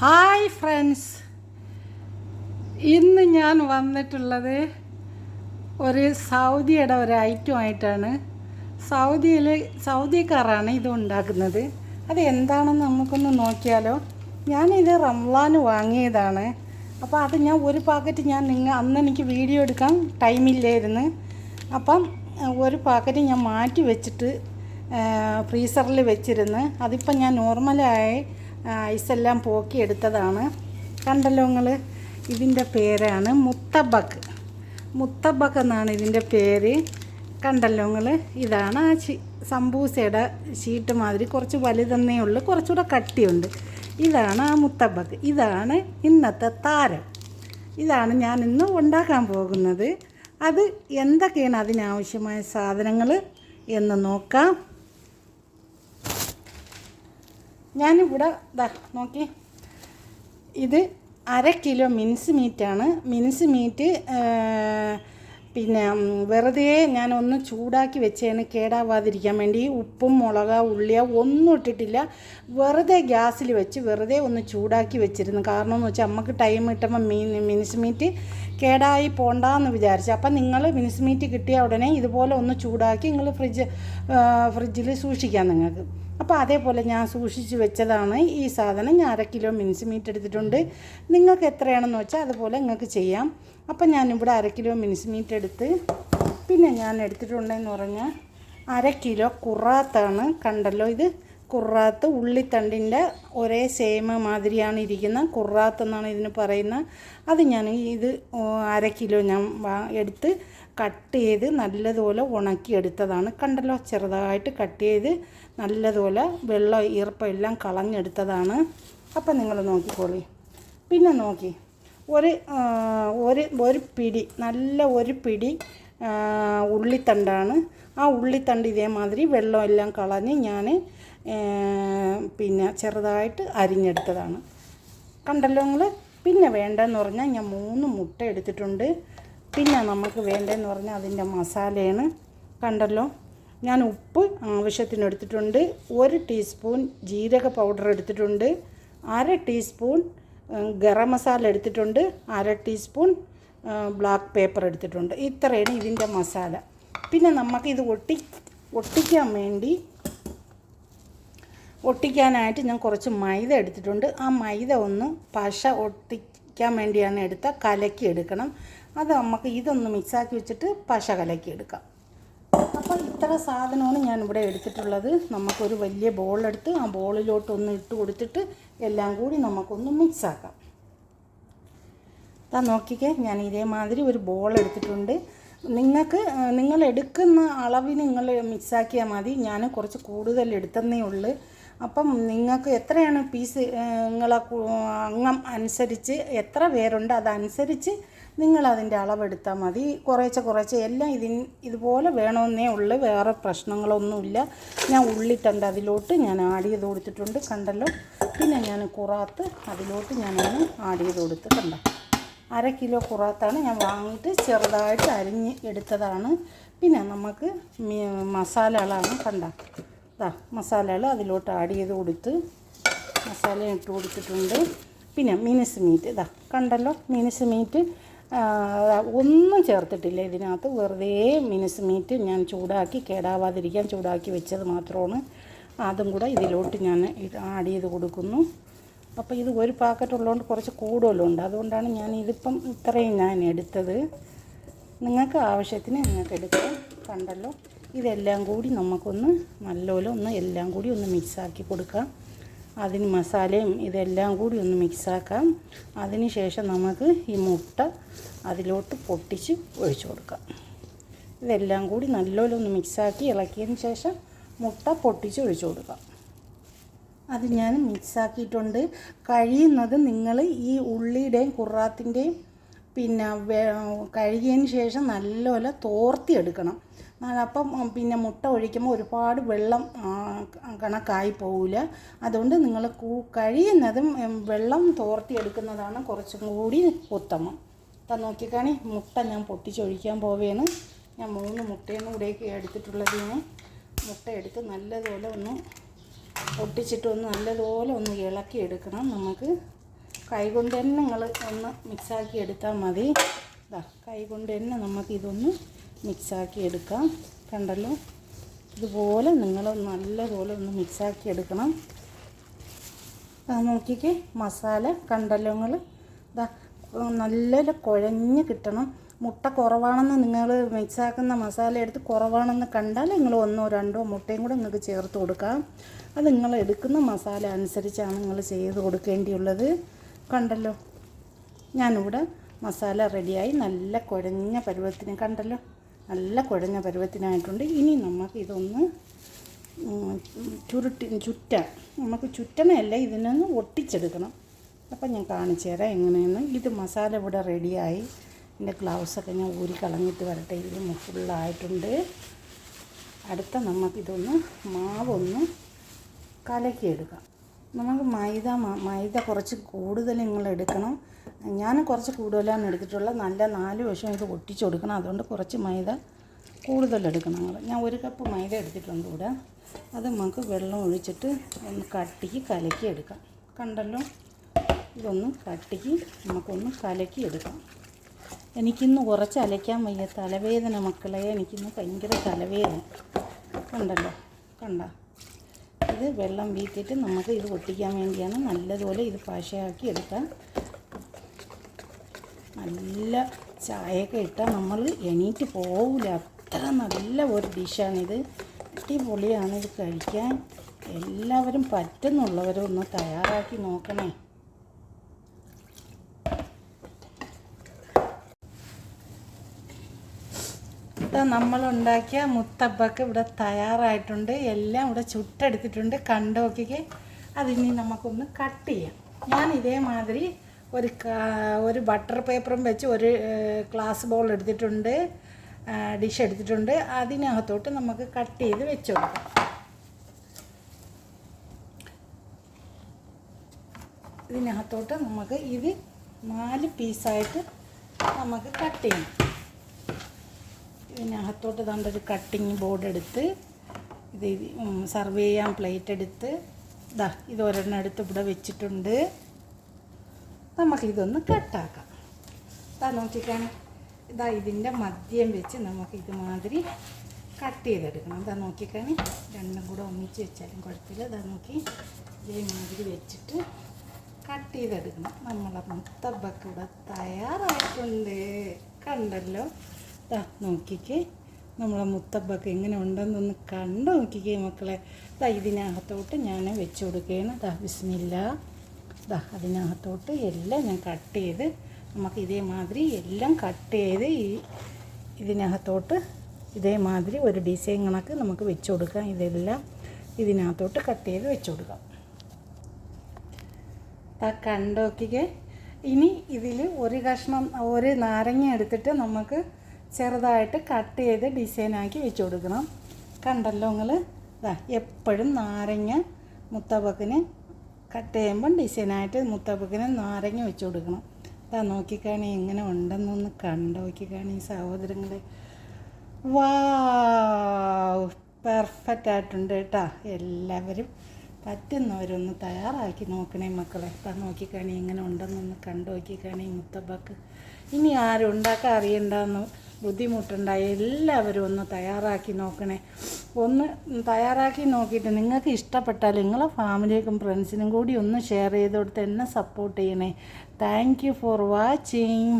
Hi friends ഇന്ന് ഞാൻ വന്നിട്ടുള്ളത് ഒരു സൗദിയുടെ ഒരു ഐറ്റം ആയിട്ടാണ്. സൗദിയിൽ സൗദിക്കാരാണ് ഇത് ഉണ്ടാക്കുന്നത്. അത് എന്താണെന്ന് നമുക്കൊന്ന് നോക്കിയാലോ. ഞാനിത് റംലാന് വാങ്ങിയതാണ്. അപ്പോൾ അത് ഞാൻ ഒരു പാക്കറ്റ് ഞാൻ നിങ്ങൾ അന്ന് എനിക്ക് വീഡിയോ എടുക്കാൻ ടൈമില്ലായിരുന്നു അപ്പം ഒരു പാക്കറ്റ് ഞാൻ മാറ്റി വെച്ചിട്ട് ഫ്രീസറിൽ വെച്ചിരുന്നു. അതിപ്പോൾ ഞാൻ നോർമലായി ഐസെല്ലാം പോക്കി എടുത്തതാണ്. കണ്ടല്ലോ നിങ്ങൾ ഇതിന്റെ പേരാണ് മുത്തബക്ക് മുത്തബക്ക് എന്നാണ് ഇതിന്റെ പേര്. കണ്ടല്ലോ നിങ്ങൾ ഇതാണ് ആ ഷീ സംബൂസയുടെ ഷീറ്റ് മാതിരി കുറച്ച് വലുതെന്നേ ഉള്ളൂ. കുറച്ചുകൂടെ കട്ടിയുണ്ട്. ഇതാണ് ആ മുത്തബക്ക് ഇതാണ് ഇന്നത്തെ താരം. ഇതാണ് ഞാൻ ഇന്ന് ഉണ്ടാക്കാൻ പോകുന്നത്. അത് എന്തൊക്കെയാണ് അതിനാവശ്യമായ സാധനങ്ങൾ എന്ന് നോക്കാം. ഞാനിവിടെ നോക്കി. ഇത് അര കിലോ മിൻസ് മീറ്റാണ് മിൻസ് മീറ്റ് പിന്നെ വെറുതെ ഞാനൊന്ന് ചൂടാക്കി വെച്ചതിന് കേടാവാതിരിക്കാൻ വേണ്ടി ഉപ്പും മുളക ഉള്ളിയ ഒന്നും ഇട്ടിട്ടില്ല. വെറുതെ ഗ്യാസിൽ വെച്ച് വെറുതെ ഒന്ന് ചൂടാക്കി വെച്ചിരുന്നു. കാരണം എന്ന് വെച്ചാൽ നമുക്ക് ടൈം കിട്ടുമ്പോൾ മീൻ മിനിസ് മീറ്റ് കേടായി പോണ്ടാന്ന് വിചാരിച്ചു. അപ്പം നിങ്ങൾ മിനിസ് മീറ്റ് കിട്ടിയ ഉടനെ ഇതുപോലെ ഒന്ന് ചൂടാക്കി നിങ്ങൾ ഫ്രിഡ്ജ് ഫ്രിഡ്ജിൽ സൂക്ഷിക്കാം നിങ്ങൾക്ക്. അപ്പോൾ അതേപോലെ ഞാൻ സൂക്ഷിച്ച് വെച്ചതാണ് ഈ സാധനം. ഞാൻ അര കിലോ മിനിസ് മീറ്റ് എടുത്തിട്ടുണ്ട്. നിങ്ങൾക്ക് എത്രയാണെന്ന് വെച്ചാൽ അതുപോലെ നിങ്ങൾക്ക് ചെയ്യാം. അപ്പം ഞാനിവിടെ അര കിലോ മിനിസ് മീറ്റ് എടുത്ത് പിന്നെ ഞാൻ എടുത്തിട്ടുണ്ടെന്ന് പറഞ്ഞാൽ അര കിലോ കുറാത്താണ്. കണ്ടല്ലോ ഇത്? കുറാത്ത് ഉള്ളിത്തണ്ടിന്റെ ഒരേ സെയിം മാതിരിയാണ് ഇരിക്കുന്നത്. കുറാത്ത് എന്നാണ് ഇതിന് പറയുന്നത്. അത് ഞാൻ ഇത് അര കിലോ ഞാൻ എടുത്ത് കട്ട് ചെയ്ത് നല്ലതുപോലെ ഉണക്കിയെടുത്തതാണ് കണ്ടല്ലോ ചെറുതായിട്ട് കട്ട് ചെയ്ത് നല്ലതുപോലെ വെള്ളം ഈർപ്പം എല്ലാം കളഞ്ഞെടുത്തതാണ്. അപ്പം നിങ്ങൾ നോക്കിക്കോളി. പിന്നെ നോക്കി. ഒരു ഒരു ഒരു പിടി നല്ല ഒരു പിടി ഉള്ളിത്തണ്ടാണ്. ആ ഉള്ളിത്തണ്ട് ഇതേമാതിരി വെള്ളം എല്ലാം കളഞ്ഞ് ഞാൻ പിന്നെ ചെറുതായിട്ട് അരിഞ്ഞെടുത്തതാണ്. കണ്ടല്ലോ നിങ്ങൾ പിന്നെ വേണ്ടതെന്ന് പറഞ്ഞാൽ ഞാൻ മൂന്ന് മുട്ട എടുത്തിട്ടുണ്ട്. പിന്നെ നമുക്ക് വേണ്ടതെന്ന് പറഞ്ഞാൽ അതിന്റെ മസാലയാണ്. കണ്ടല്ലോ? ഞാൻ ഉപ്പ് ആവശ്യത്തിന് എടുത്തിട്ടുണ്ട്. ഒരു ടീസ്പൂൺ ജീരക പൗഡർ എടുത്തിട്ടുണ്ട്. അര ടീസ്പൂൺ ഗരം മസാല എടുത്തിട്ടുണ്ട്. അര ടീസ്പൂൺ ബ്ലാക്ക് പേപ്പർ എടുത്തിട്ടുണ്ട്. ഇത്രയാണ് ഇതിന്റെ മസാല. പിന്നെ നമുക്ക് ഇത് ഒട്ടി ഒട്ടിക്കാൻ വേണ്ടി ഒട്ടിക്കാനായിട്ട് ഞാൻ കുറച്ച് മൈദ എടുത്തിട്ടുണ്ട്. ആ മൈദ ഒന്ന് പശ ഒട്ടിക്കാൻ വേണ്ടിയാണ് എടുത്ത കലക്കി എടുക്കണം. അത് നമുക്ക് ഇതൊന്ന് മിക്സാക്കി വെച്ചിട്ട് പശ കലക്കി എടുക്കാം. അപ്പോൾ ഇത്ര സാധനമാണ് ഞാൻ ഇവിടെ എടുത്തിട്ടുള്ളത്. നമുക്കൊരു വലിയ ബോളെടുത്ത് ആ ബോളിലോട്ടൊന്ന് ഇട്ട് കൊടുത്തിട്ട് എല്ലാം കൂടി നമുക്കൊന്ന് മിക്സാക്കാം. അതാ നോക്കിക്കേ ഞാൻ ഇതേമാതിരി ഒരു ബോൾ എടുത്തിട്ടുണ്ട്. നിങ്ങൾക്ക് നിങ്ങൾ എടുക്കുന്ന അളവിന് നിങ്ങൾ മിക്സാക്കിയാൽ മതി. ഞാൻ കുറച്ച് കൂടുതൽ എടുത്തന്നേ ഉള്ളൂ. അപ്പം നിങ്ങൾക്ക് എത്രയാണ് പീസ് നിങ്ങളെ അംഗം അനുസരിച്ച് എത്ര പേരുണ്ട് അതനുസരിച്ച് നിങ്ങളതിന്റെ അളവെടുത്താൽ മതി. കുറേശ്ശെ കുറേശ്ശെ എല്ലാം ഇതിന് ഇതുപോലെ വേണമെന്നേ ഉള്ളൂ. വേറെ പ്രശ്നങ്ങളൊന്നുമില്ല. ഞാൻ ഉള്ളിത്തണ്ട് അതിലോട്ട് ഞാൻ ആഡ് ചെയ്ത് കൊടുത്തിട്ടുണ്ട് കണ്ടല്ലോ. പിന്നെ ഞാൻ കുറാത്ത് അതിലോട്ട് ഞാനൊന്ന് ആഡ് ചെയ്ത് കൊടുത്ത് കണ്ടോ. അര കിലോ കുറാത്താണ് ഞാൻ വാങ്ങിയിട്ട് ചെറുതായിട്ട് അരിഞ്ഞ് എടുത്തതാണ്. പിന്നെ നമുക്ക് മസാലകളാണ് കണ്ട. ഇതാ മസാലകൾ അതിലോട്ട് ആഡ് ചെയ്ത് കൊടുത്ത് മസാല ഇട്ട് കൊടുത്തിട്ടുണ്ട്. പിന്നെ മിനിസ് മീറ്റ് ഇതാ കണ്ടല്ലോ? മിനിസ് മീറ്റ് ഒന്നും ചേർത്തിട്ടില്ല ഇതിനകത്ത്. വെറുതെ മിനിസ് മീറ്റ് ഞാൻ ചൂടാക്കി കേടാവാതിരിക്കാൻ ചൂടാക്കി വെച്ചത് മാത്രമാണ്. അതും കൂടെ ഇതിലോട്ട് ഞാൻ ആഡ് ചെയ്ത് കൊടുക്കുന്നു. അപ്പോൾ ഇത് ഒരു പാക്കറ്റ് ഉള്ളതുകൊണ്ട് കുറച്ച് കൂടുതലുണ്ട് അതുകൊണ്ടാണ് ഞാൻ ഇതിപ്പം ഇത്രയും ഞാൻ എടുത്തത്. നിങ്ങൾക്ക് ആവശ്യത്തിന് നിങ്ങൾക്ക് എടുക്കാം. കണ്ടല്ലോ? ഇതെല്ലാം കൂടി നമുക്കൊന്ന് നല്ലപോലെ ഒന്ന് എല്ലാം കൂടി ഒന്ന് മിക്സാക്കി കൊടുക്കാം. അതിന് മസാലയും ഇതെല്ലാം കൂടി ഒന്ന് മിക്സാക്കാം. അതിന് ശേഷം നമുക്ക് ഈ മുട്ട അതിലോട്ട് പൊട്ടിച്ച് ഒഴിച്ചു കൊടുക്കാം. ഇതെല്ലാം കൂടി നല്ലപോലെ ഒന്ന് മിക്സാക്കി ഇളക്കിയതിന് ശേഷം മുട്ട പൊട്ടിച്ച് ഒഴിച്ചു കൊടുക്കാം. അത് ഞാൻ മിക്സാക്കിയിട്ടുണ്ട്. കഴിയുന്നത് നിങ്ങൾ ഈ ഉള്ളിയുടെയും കുറാത്തിന്റെയും പിന്നെ കഴുകിയതിന് ശേഷം നല്ലപോലെ തോർത്തിയെടുക്കണം. അപ്പം പിന്നെ മുട്ട ഒഴിക്കുമ്പോൾ ഒരുപാട് വെള്ളം കണക്കായി പോവില്ല അതുകൊണ്ട് നിങ്ങൾ കഴിയുന്നതും വെള്ളം തോർത്തിയെടുക്കുന്നതാണ് കുറച്ചും കൂടി ഉത്തമം. അപ്പം നോക്കിക്കാണി മുട്ട ഞാൻ പൊട്ടിച്ചൊഴിക്കാൻ പോവുകയാണ് ഞാൻ മൂന്ന് മുട്ടയാണ് ഇവിടേക്ക് എടുത്തിട്ടുള്ളത് ഞാൻ മുട്ട എടുത്ത് നല്ലതുപോലെ ഒന്ന് പൊട്ടിച്ചിട്ട് ഒന്ന് നല്ലതുപോലെ ഒന്ന് ഇളക്കി എടുക്കണം നമുക്ക്. കൈ കൊണ്ട് തന്നെ നിങ്ങൾ ഒന്ന് മിക്സാക്കി എടുത്താൽ മതി. ഇതാ കൈ കൊണ്ട് തന്നെ നമുക്ക് ഇതൊന്ന് മിക്സാക്കി എടുക്കാം. കണ്ടല്ലോ? ഇതുപോലെ നിങ്ങൾ നല്ലതുപോലെ ഒന്ന് മിക്സാക്കി എടുക്കണം. നോക്കിക്കേ മസാല കണ്ടല്ലോ നിങ്ങൾ? ഇതാ നല്ല കുഴഞ്ഞ് കിട്ടണം. മുട്ട കുറവാണെന്ന് നിങ്ങൾ മിക്സാക്കുന്ന മസാല എടുത്ത് കുറവാണെന്ന് കണ്ടാൽ നിങ്ങൾ ഒന്നോ രണ്ടോ മുട്ടയും കൂടെ നിങ്ങൾക്ക് ചേർത്ത് കൊടുക്കാം. അത് നിങ്ങൾ എടുക്കുന്ന മസാല അനുസരിച്ചാണ് നിങ്ങൾ ചെയ്ത് കൊടുക്കേണ്ടിയുള്ളത്. കണ്ടല്ലോ. ഞാനിവിടെ മസാല റെഡിയായി നല്ല കുഴഞ്ഞ പരുവത്തിന് കണ്ടല്ലോ. നല്ല കുഴഞ്ഞ പരുവത്തിനായിട്ടുണ്ട്. ഇനി നമുക്ക് ഇതൊന്ന് ചുരുട്ടി ചുറ്റാൻ നമുക്ക് ചുറ്റണമല്ല ഇതിനൊന്ന് ഒട്ടിച്ചെടുക്കണം. അപ്പം ഞാൻ കാണിച്ചു തരാം എങ്ങനെയെന്ന്. ഇത് മസാല ഇവിടെ റെഡിയായി. എന്റെ ഗ്ലൗസൊക്കെ ഞാൻ ഊരി കളഞ്ഞിട്ട് വരട്ടെ. ഇത് ഫുള്ളായിട്ടുണ്ട് അടുത്ത നമുക്കിതൊന്ന് മാവൊന്ന് കലക്കിയെടുക്കാം. നമുക്ക് മൈദ മൈദ കുറച്ച് കൂടുതൽ നിങ്ങൾ എടുക്കണം. ഞാൻ കുറച്ച് കൂടുതലാണ് എടുത്തിട്ടുള്ളത്. നല്ല നാല് വശം ഇത് ഒട്ടിച്ചു കൊടുക്കണം. അതുകൊണ്ട് കുറച്ച് മൈദ കൂടുതൽ എടുക്കണം നിങ്ങൾ. ഞാൻ ഒരു കപ്പ് മൈദ എടുത്തിട്ടുണ്ട് ഇവിടെ. അത് നമുക്ക് വെള്ളം ഒഴിച്ചിട്ട് ഒന്ന് കട്ടിക്ക് കലക്കി എടുക്കാം. കണ്ടല്ലോ? ഇതൊന്ന് കട്ടിക്ക് നമുക്കൊന്ന് കലക്കി എടുക്കാം. എനിക്കിന്ന് കുറച്ച് അലയ്ക്കാൻ വയ്യ. തലവേദന മക്കളെ. എനിക്കിന്ന് ഭയങ്കര തലവേദന. കണ്ടല്ലോ? കണ്ട? ഇത് വെള്ളം വീറ്റിട്ട് നമുക്ക് ഇത് ഒട്ടിക്കാൻ വേണ്ടിയാണ് നല്ലതുപോലെ ഇത് പാശയാക്കി എടുക്കാം. നല്ല ചായയൊക്കെ ഇട്ടാൽ നമ്മൾ എണീറ്റ് പോവില്ല അത്ര നല്ല ഒരു ഡിഷാണിത്. അടിപൊളിയാണ് ഇത് കഴിക്കാൻ. എല്ലാവരും പറ്റുന്നുള്ളവരും ഒന്ന് തയ്യാറാക്കി നോക്കണേ. ഇതാ നമ്മളുണ്ടാക്കിയ മുത്തപ്പക്ക് ഇവിടെ തയ്യാറായിട്ടുണ്ട്. എല്ലാം ഇവിടെ ചുട്ടെടുത്തിട്ടുണ്ട്. കണ്ടു നോക്കിക്കേ. അതിനി നമുക്കൊന്ന് കട്ട് ചെയ്യാം. ഞാൻ ഇതേമാതിരി ഒരു ഒരു ബട്ടർ പേപ്പറും വെച്ച് ഒരു ഗ്ലാസ് ബോൾ എടുത്തിട്ടുണ്ട്. ഡിഷ് എടുത്തിട്ടുണ്ട്. അതിനകത്തോട്ട് നമുക്ക് കട്ട് ചെയ്ത് വെച്ച് കൊടുക്കാം ഇതിനകത്തോട്ട് നമുക്ക് ഇത് നാല് പീസായിട്ട് നമുക്ക് കട്ട് ചെയ്യണം ഇതിനകത്തോട്ട് ഒരു കട്ടിങ് ബോർഡ് എടുത്ത് ഇത് സർവ് ചെയ്യാൻ പ്ലേറ്റ് എടുത്ത് ഇതാ ഇത് ഒരെണ്ണം എടുത്ത് ഇവിടെ വെച്ചിട്ടുണ്ട്. നമുക്കിതൊന്ന് കട്ടാക്കാം ഇതാ നോക്കിക്കാൻ ഇതാ ഇതിന്റെ മദ്യം വെച്ച് നമുക്ക് ഇതുമാതിരി കട്ട് ചെയ്തെടുക്കണം. ഇതാ നോക്കിക്കാൻ രണ്ടും കൂടെ ഒന്നിച്ച് വെച്ചാലും കുഴപ്പമില്ല. ഇതാ നോക്കി ഇതേമാതിരി വെച്ചിട്ട് കട്ട് ചെയ്തെടുക്കണം. നമ്മളെ മുത്തബക്ക് ഇവിടെ തയ്യാറായിട്ടുണ്ട്. കണ്ടല്ലോ? ദാ നോക്കിക്കേ നമ്മളെ മുത്തപ്പൊക്കെ എങ്ങനെ ഉണ്ടെന്നൊന്ന് കണ്ടു നോക്കിക്കേ മക്കളെ. ദാ ഇതിനകത്തോട്ട് ഞാൻ വെച്ച് കൊടുക്കുകയാണ്. ദാ ബിസ്മില്ല. ദാ അതിനകത്തോട്ട് എല്ലാം ഞാൻ കട്ട് ചെയ്ത് നമുക്ക് ഇതേമാതിരി എല്ലാം കട്ട് ചെയ്ത് ഈ ഇതിനകത്തോട്ട് ഇതേമാതിരി ഒരു ഡിസൈൻ കണക്ക് നമുക്ക് വെച്ച് കൊടുക്കാം. ഇതെല്ലാം ഇതിനകത്തോട്ട് കട്ട് ചെയ്ത് വെച്ച് കൊടുക്കാം. ആ കണ്ടോക്കിക്ക് ഇനി ഇതിൽ ഒരു കഷ്ണം ഒരു നാരങ്ങ എടുത്തിട്ട് നമുക്ക് ചെറുതായിട്ട് കട്ട് ചെയ്ത് ഡിസൈനാക്കി വെച്ച് കൊടുക്കണം. കണ്ടല്ലോ നിങ്ങൾ ഇതാ എപ്പോഴും നാരങ്ങ മുത്തപ്പക്കിന് കട്ട് ചെയ്യുമ്പം ഡിസൈനായിട്ട് മുത്തപ്പക്കിന് നാരങ്ങ വെച്ച് കൊടുക്കണം. ഇതാ നോക്കിക്കാണി ഇങ്ങനെ ഉണ്ടെന്നൊന്ന് കണ്ടു? നോക്കിക്കാണി സഹോദരങ്ങളെ. വാ പെർഫെക്റ്റ് ആയിട്ടുണ്ട് കേട്ടോ. എല്ലാവരും പറ്റുന്നവരൊന്ന് തയ്യാറാക്കി നോക്കണേ മക്കളെ. ഇപ്പം നോക്കിക്കാണേ ഇങ്ങനെ ഉണ്ടെന്നൊന്ന് കണ്ടു? നോക്കിക്കാണി മുത്തപ്പക്ക്. ഇനി ആരും ഉണ്ടാക്കാൻ അറിയണ്ടെന്ന് ബുദ്ധിമുട്ടുണ്ടായി. എല്ലാവരും ഒന്ന് തയ്യാറാക്കി നോക്കണേ. ഒന്ന് തയ്യാറാക്കി നോക്കിയിട്ട് നിങ്ങൾക്ക് ഇഷ്ടപ്പെട്ടാൽ നിങ്ങളെ ഫാമിലിക്കും ഫ്രണ്ട്സിനും കൂടി ഒന്ന് ഷെയർ ചെയ്ത് കൊടുത്ത് എന്നെ സപ്പോർട്ട് ചെയ്യണേ. Thank for watching